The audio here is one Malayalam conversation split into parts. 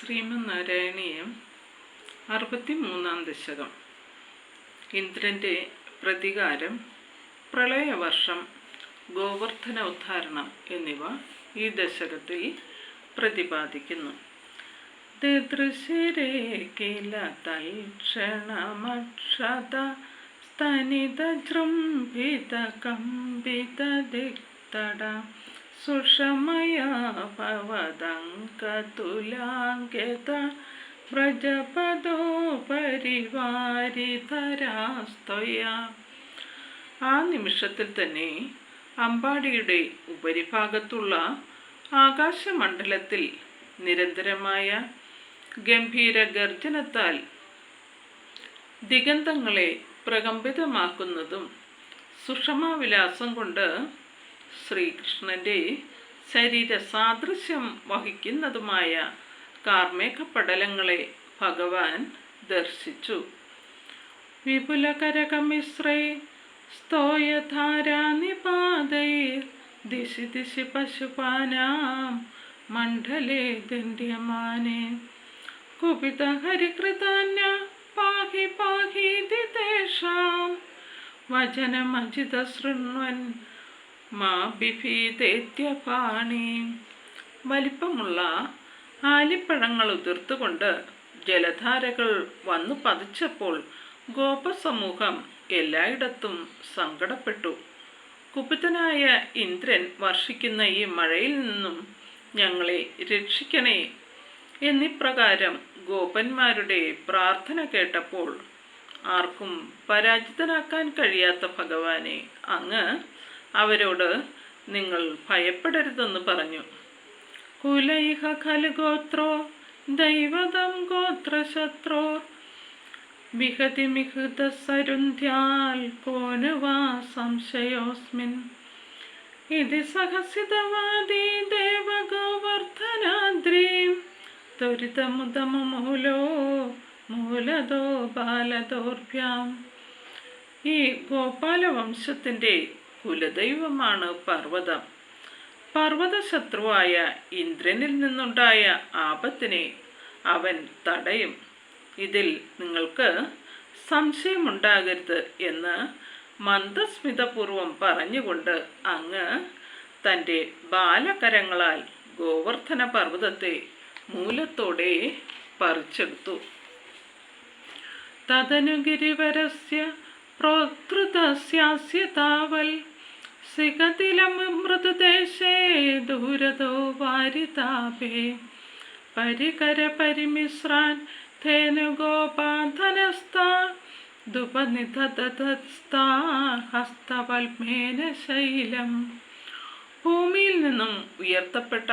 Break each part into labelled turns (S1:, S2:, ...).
S1: ശ്രീമന്നാരായണീയം അറുപത്തിമൂന്നാം ദശകം. ഇന്ദ്രന്റെ പ്രതികാരം പ്രളയവർഷം ഗോവർദ്ധന ഉദ്ധാരണം എന്നിവ ഈ ദശകത്തിൽ പ്രതിപാദിക്കുന്നു. ദൃശിരേ കില തൽക്ഷണമക്ഷത കമ്പിത ദിക്തട സുഷമയാ ഭവദങ്കതുലാംഗത വ്രജപദോ പരിവാരിതരാസ്ത്വയ ആ നിമിഷത്തിൽ തന്നെ അമ്പാടിയുടെ ഉപരിഭാഗത്തുള്ള ആകാശമണ്ഡലത്തിൽ നിരന്തരമായ ഗംഭീര ഗർജനത്താൽ ദിഗന്ധങ്ങളെ പ്രകമ്പിതമാക്കുന്നതും സുഷമാവിലാസം കൊണ്ട് ശ്രീകൃഷ്ണന്റെ ശരീര സാദൃശ്യം വഹിക്കുന്നതുമായ കാർമേഘപടലങ്ങളെ ഭഗവാൻ ദർശിച്ചു. വിപുലകരകമിശ്രൈ സ്തോയധാരാനിപാതൈ ദിശി ദിശി പശുപാനാം മണ്ഡലേ ദണ്ഡ്യമാനെ കുപിത പാഹി പാഹീതി തേഷാം വചനമജിത ശൃണ്വൻ മാ ബിഭീതേത്യപാണി വലിപ്പമുള്ള ആലിപ്പഴങ്ങൾ ഉതിർത്തുകൊണ്ട് ജലധാരകൾ വന്നു പതിച്ചപ്പോൾ ഗോപസമൂഹം എല്ലായിടത്തും സങ്കടപ്പെട്ടു. കുപിതനായ ഇന്ദ്രൻ വർഷിക്കുന്ന ഈ മഴയിൽ നിന്നും ഞങ്ങളെ രക്ഷിക്കണേ എന്നിപ്രകാരം ഗോപന്മാരുടെ പ്രാർത്ഥന കേട്ടപ്പോൾ ആർക്കും പരാജിതനാക്കാൻ കഴിയാത്ത ഭഗവാനെ അങ്ങ് അവരോട് നിങ്ങൾ ഭയപ്പെടരുതെന്ന് പറഞ്ഞു. കുലൈഹ ഖലു ഗോത്രോ ദൈവതം ഗോത്രശത്രോ. വിഹതി മിഹൃത സരുന്ധ്യാൽ കോനുവാ സംശയോസ്മിൻ. ഇതി സഹസിതവാദി ദേവഗോവർദ്ധനാദ്രീം. ത്വരിതമുദമൂലോ മൂലതോ ബാലദോർഭ്യാം. ഈ ഗോപാലവംശത്തിന്റെ കുലദൈവമാണ് പർവതം. പർവത ശത്രുവായ ഇന്ദ്രനിൽ നിന്നുണ്ടായ ആപത്തിനെ അവൻ തടയും. ഇതിൽ നിങ്ങൾക്ക് സംശയമുണ്ടാകരുത് എന്ന് മന്ദസ്മിതപൂർവം പറഞ്ഞുകൊണ്ട് അങ്ങ് തന്റെ ബാലകരങ്ങളാൽ ഗോവർദ്ധന പർവതത്തെ മൂലത്തോടെ പറിച്ചെടുത്തു. തദനുഗിരിവരസ്യ താവൽ സിഗതിലമൃതദേശേ ദൂരതോ വാരിതാപേ. പരികര പരിമിശ്രാൻ ധേനുഗോപാധനസ്ഥ ഹസ്തവൽമേന ശൈലം. ഭൂമിയിൽ നിന്നും ഉയർത്തപ്പെട്ട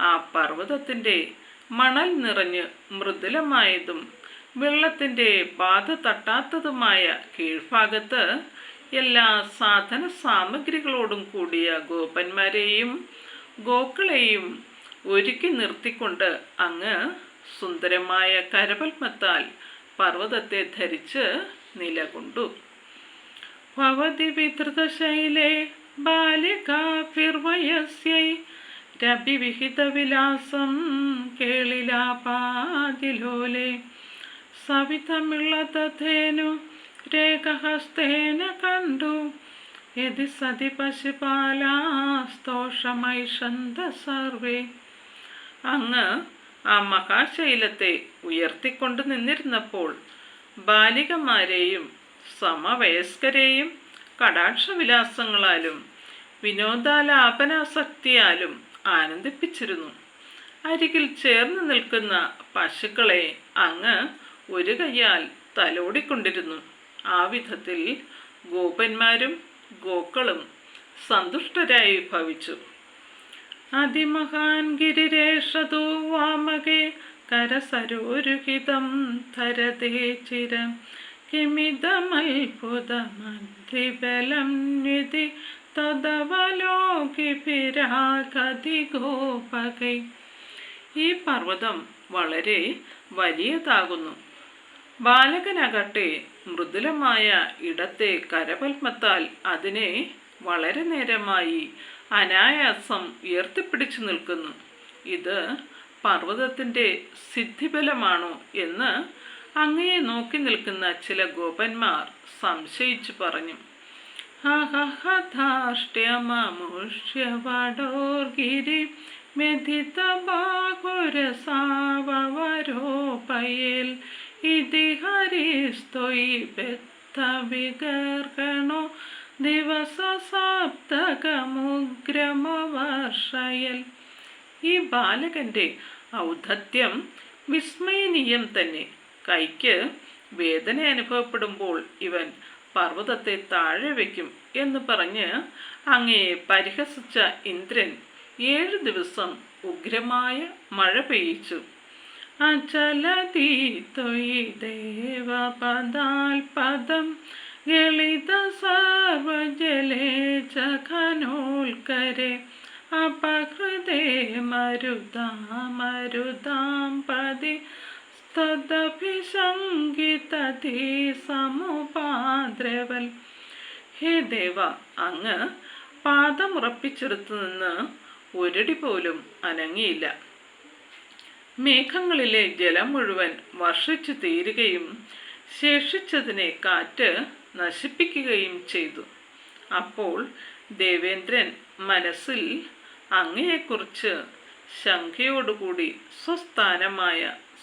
S1: ആ പർവതത്തിന്റെ മണൽ നിറഞ്ഞ് മൃദുലമായതും വെള്ളത്തിന്റെ ബാധ തട്ടാത്തതുമായ കീഴ്ഭാഗത്ത് എല്ലാ സാധന സാമഗ്രികളോടും കൂടിയ ഗോപന്മാരെയും ഗോക്കളെയും ഒരുക്കി നിർത്തിക്കൊണ്ട് അങ്ങ് സുന്ദരമായ കരപത്മത്താൽ പർവതത്തെ ധരിച്ച് നിലകൊണ്ടു. ഭവതി വിധൃതശൈലേ ബാലികാഭിർവയസ്യൈ പാതിലോലെ കേളിലാപാതിലോലെ സവിതമിള്ളതേനു രേഖഹസ്തേന കണ്ടു. യതി സതി പശുപാലാസ്തോഷമൈഷന്ത സർവേ അങ്ങ് ആ മഹാശൈലത്തെ ഉയർത്തിക്കൊണ്ട് നിന്നിരുന്നപ്പോൾ ബാലികമാരെയും സമവയസ്കരെയും കടാക്ഷവിലാസങ്ങളാലും വിനോദാലാപനാസക്തിയാലും ആനന്ദിപ്പിച്ചിരുന്നു. അരികിൽ ചേർന്ന് നിൽക്കുന്ന പശുക്കളെ അങ്ങ് ഒരു കൈയാൽ തലോടിക്കൊണ്ടിരുന്നു. ആ വിധത്തിൽ ഗോപന്മാരും ഗോക്കളും സന്തുഷ്ടരായി ഭവിച്ചു. അതിമഹാൻ ഗിരിരേഷതോ വാമകേ കരസരോരുഹിതം ധരതേ ചിരം. കിമിതമത്ഭുതമദ്രിബലം നിധി തദവലോകിഭിരാഗതി ഗോപകൈ ഈ പർവതം വളരെ വലിയതാകുന്നു. ബാലകനാകട്ടെ മൃദുലമായ ഇടത്തെ കരപത്മത്താൽ അതിനെ വളരെ നേരമായി അനായാസം ഉയർത്തിപ്പിടിച്ചു നിൽക്കുന്നു. ഇത് പർവതത്തിന്റെ സിദ്ധിബലമാണോ എന്ന് അങ്ങയെ നോക്കി നിൽക്കുന്ന ചില ഗോപന്മാർ സംശയിച്ചു പറഞ്ഞു. അഹഹധാഷ്ട്യമമുഷ്യവടോർഗിരി മെഥിതബാകുരസാവരോപയേൽ ഇതി ഹരിസ്തൊയി ബദ്ധ വിഗർഗണോ ദിവസ സപ്തകമുഗ്രമവർഷയൽ ഈ ബാലകന്റെ ഔദ്ധത്യം വിസ്മയനീയം തന്നെ. കൈക്ക് വേദന അനുഭവപ്പെടുമ്പോൾ ഇവൻ പർവതത്തെ താഴെ വയ്ക്കും എന്ന് പറഞ്ഞ് അങ്ങയെ പരിഹസിച്ച ഇന്ദ്രൻ ഏഴു ദിവസം ഉഗ്രമായ മഴ പെയ്യിച്ചു. അചലതി തൊയ് ദേവപദാൽപദം ഗളിത സർവജലേ ചഖനോൽക്കരെ. അപഹൃതേ മരുതാമരുതാം പതി തദഭിശങ്കിതീ സമുപാദ്രവൽ. ഹേ ദേവ അങ്ങ് പാദമുറപ്പിച്ചെടുത്തു നിന്ന് ഒരടി പോലും അനങ്ങിയില്ല. മേഘങ്ങളിലെ ജലം മുഴുവൻ വർഷിച്ചു തീരുകയും ശേഷിച്ചതിനെ കാറ്റ് നശിപ്പിക്കുകയും ചെയ്തു. അപ്പോൾ ദേവേന്ദ്രൻ മനസ്സിൽ അങ്ങയെക്കുറിച്ച് ശങ്കയോടുകൂടി സ്വസ്ഥാനമായ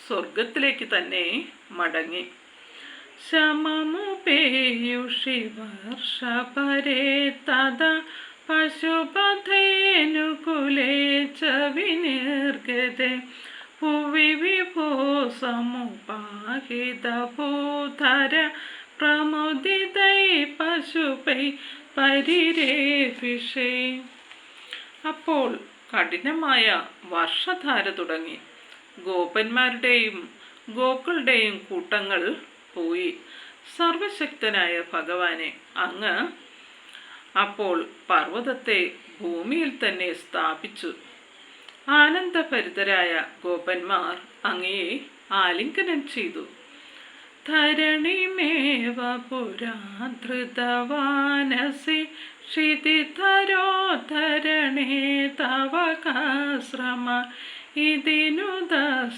S1: സ്വർഗത്തിലേക്ക് തന്നെ മടങ്ങി. ശമമുപേയുഷി വർഷപരേ തഥ പശുപഥേനുകുലേ ച ഭുവി വിഭോ സമുപാഹിത ഭൂധര പ്രമുദിതൈ പശുപൈ പരിരേഫിഷേ അപ്പോൾ കഠിനമായ വർഷധാര തുടങ്ങി. ഗോപന്മാരുടെയും ഗോക്കളുടെയും കൂട്ടങ്ങൾ പോയി. സർവശക്തനായ ഭഗവാനെ അങ്ങ് അപ്പോൾ പർവതത്തെ ഭൂമിയിൽ തന്നെ സ്ഥാപിച്ചു. ആനന്ദഭരിതരായ ഗോപന്മാർ അങ്ങയെ ആലിംഗനം ചെയ്തു. ധരണിമേവ പുരാധൃതവാനസി ക്ഷിതിധരോധരണേ ധരണേ തവകാശ്രമ ഇതിനുദസ്ത്രിദശൈ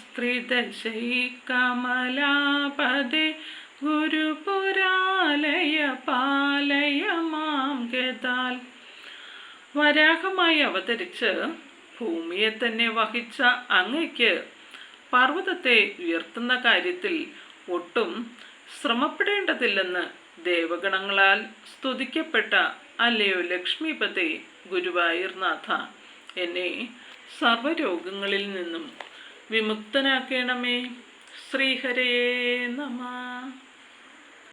S1: കമലാപദേ ഗുരുപുരാലയ പാലയ മാം ഗതാൽ വരാഹമായി അവതരിച്ച് ഭൂമിയെ തന്നെ വഹിച്ച അങ്ങയ്ക്ക് പർവതത്തെ ഉയർത്തുന്ന കാര്യത്തിൽ ഒട്ടും ശ്രമപ്പെടേണ്ടതില്ലെന്ന് ദേവഗണങ്ങളാൽ സ്തുതിക്കപ്പെട്ട അല്ലയോ ലക്ഷ്മിപതി ഗുരുവായൂർനാഥ. എന്നെ സർവരോഗങ്ങളിൽ നിന്നും വിമുക്തനാക്കണമേ. ശ്രീഹരേ നമ.